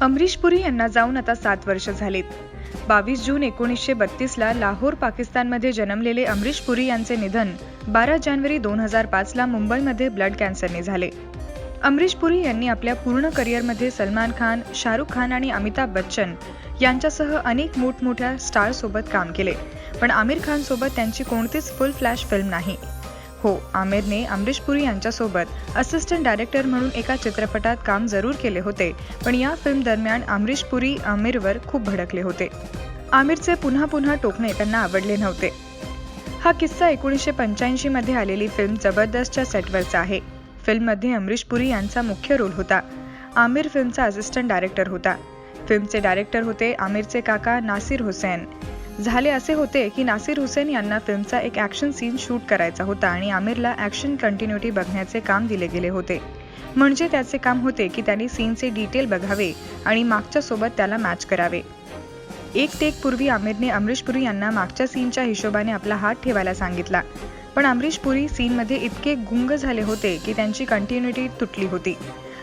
अमरीश पुरी यांना जाऊन आता सात वर्ष झालीत. बावीस जून एकोणीसशे बत्तीसला लाहोर पाकिस्तानमध्ये जन्मलेले अमरीश पुरी यांचे निधन बारा जानेवारी दोन हजार पाचला मुंबईमध्ये ब्लड कॅन्सरने झाले. अमरीश पुरी यांनी आपल्या पूर्ण करिअरमध्ये सलमान खान शाहरुख खान आणि अमिताभ बच्चन यांच्यासह अनेक मोठमोठ्या स्टारसोबत काम केले. पण आमिर खानसोबत त्यांची कोणतीच फुल फ्लॅश फिल्म नाही. हो आमिरने अमरीश पुरी यांच्यासोबत असिस्टंट डायरेक्टर म्हणून एका चित्रपटात काम जरूर केले होते पण या फिल्म दरम्यान अमरीश पुरी आमिरवर खूप भडकले होते. आमिरचे पुन्हा पुन्हा टोकणे त्यांना आवडले नव्हते. हा किस्सा एकोणीसशे पंच्याऐंशी मध्ये आलेली फिल्म जबरदस्तच्या सेटवरचा आहे. फिल्ममध्ये अमरीश पुरी यांचा मुख्य रोल होता. आमिर फिल्मचा असिस्टंट डायरेक्टर होता. फिल्मचे डायरेक्टर होते आमिरचे काका नासिर हुसेन. झाले असे होते की नासिर हुसेन यांना फिल्मचा एक ॲक्शन सीन शूट करायचा होता आणि आमिरला ॲक्शन कंटिन्युटी बघण्याचे काम दिले गेले होते. म्हणजे त्याचे काम होते की त्यांनी सीनचे डिटेल बघावे आणि मागच्या सोबत त्याला मॅच करावे. एक टेक पूर्वी आमिरने अमरीश पुरी यांना मागच्या सीनच्या हिशोबाने आपला हात ठेवायला सांगितला. पण अमरीश पुरी सीनमध्ये इतके गुंग झाले होते की त्यांची कंटिन्युटी तुटली होती.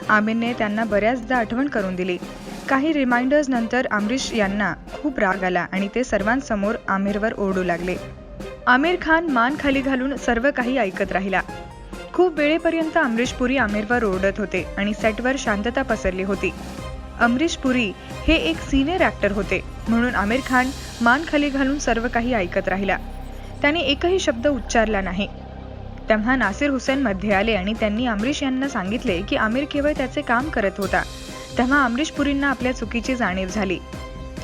आमिरने त्यांना बऱ्याचदा आठवण करून दिली. काही रिमाइंडर्स नंतर अमरीश यांना खूप राग आला आणि ते सर्वांसमोर आमिरवर ओरडू लागले. आमिर खान मान खाली घालून सर्व काही ऐकत राहिला. खूप वेळेपर्यंत अमरीश पुरी आमिरवर ओरडत होते आणि सेटवर शांतता पसरली होती. अमरीश पुरी हे एक सिनियर ॲक्टर होते म्हणून आमिर खान मान खाली घालून सर्व काही ऐकत राहिला. त्याने एकही शब्द उच्चारला नाही. तेव्हा नासिर हुसेन मध्ये आले आणि त्यांनी अमरीश यांना सांगितले की आमिर केवळ त्याचे काम करत होता. तेव्हा अमरीश पुरींना आपल्या चुकीची जाणीव झाली.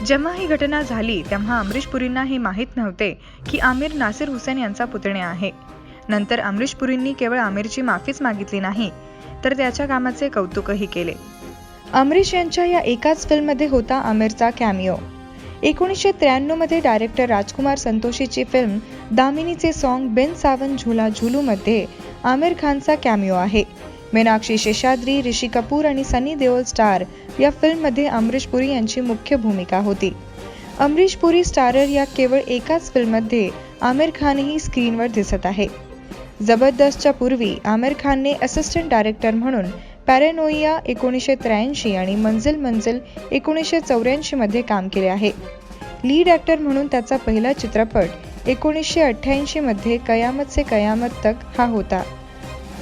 जेव्हा ही घटना झाली तेव्हा अमरीश पुरींना हे माहीत नव्हते की आमिर नासिर हुसेन यांचा पुतण्या आहे. नंतर अमरीश पुरींनी केवळ आमिरची माफीच मागितली नाही तर त्याच्या कामाचे कौतुकही केले. अमरीश यांच्या या एकाच फिल्ममध्ये होता आमिरचा कॅमिओ. एकोणीसशे त्र्याण्णवमध्ये डायरेक्टर राजकुमार संतोषीची फिल्म दामिनीचे सॉन्ग बेन सावन झुला झुलूमध्ये आमिर खानचा कॅमिओ आहे. मीनाक्षी शेषाद्री ऋषी कपूर आणि सनी देओल स्टार या फिल्ममध्ये अमरीश पुरी यांची मुख्य भूमिका होती. अमरीश पुरी स्टारर या केवळ एकाच फिल्ममध्ये आमिर खानही स्क्रीनवर दिसत आहे. जबरदस्तच्या पूर्वी आमिर खानने असिस्टंट डायरेक्टर म्हणून पॅरेनोइया एकोणीसशे त्र्याऐंशी आणि मंजिल मंजिल एकोणीसशे चौऱ्याऐंशीमध्ये काम केले आहे. लीड ॲक्टर म्हणून त्याचा पहिला चित्रपट एकोणीसशे अठ्ठ्याऐंशीमध्ये कयामत से कयामत तक हा होता.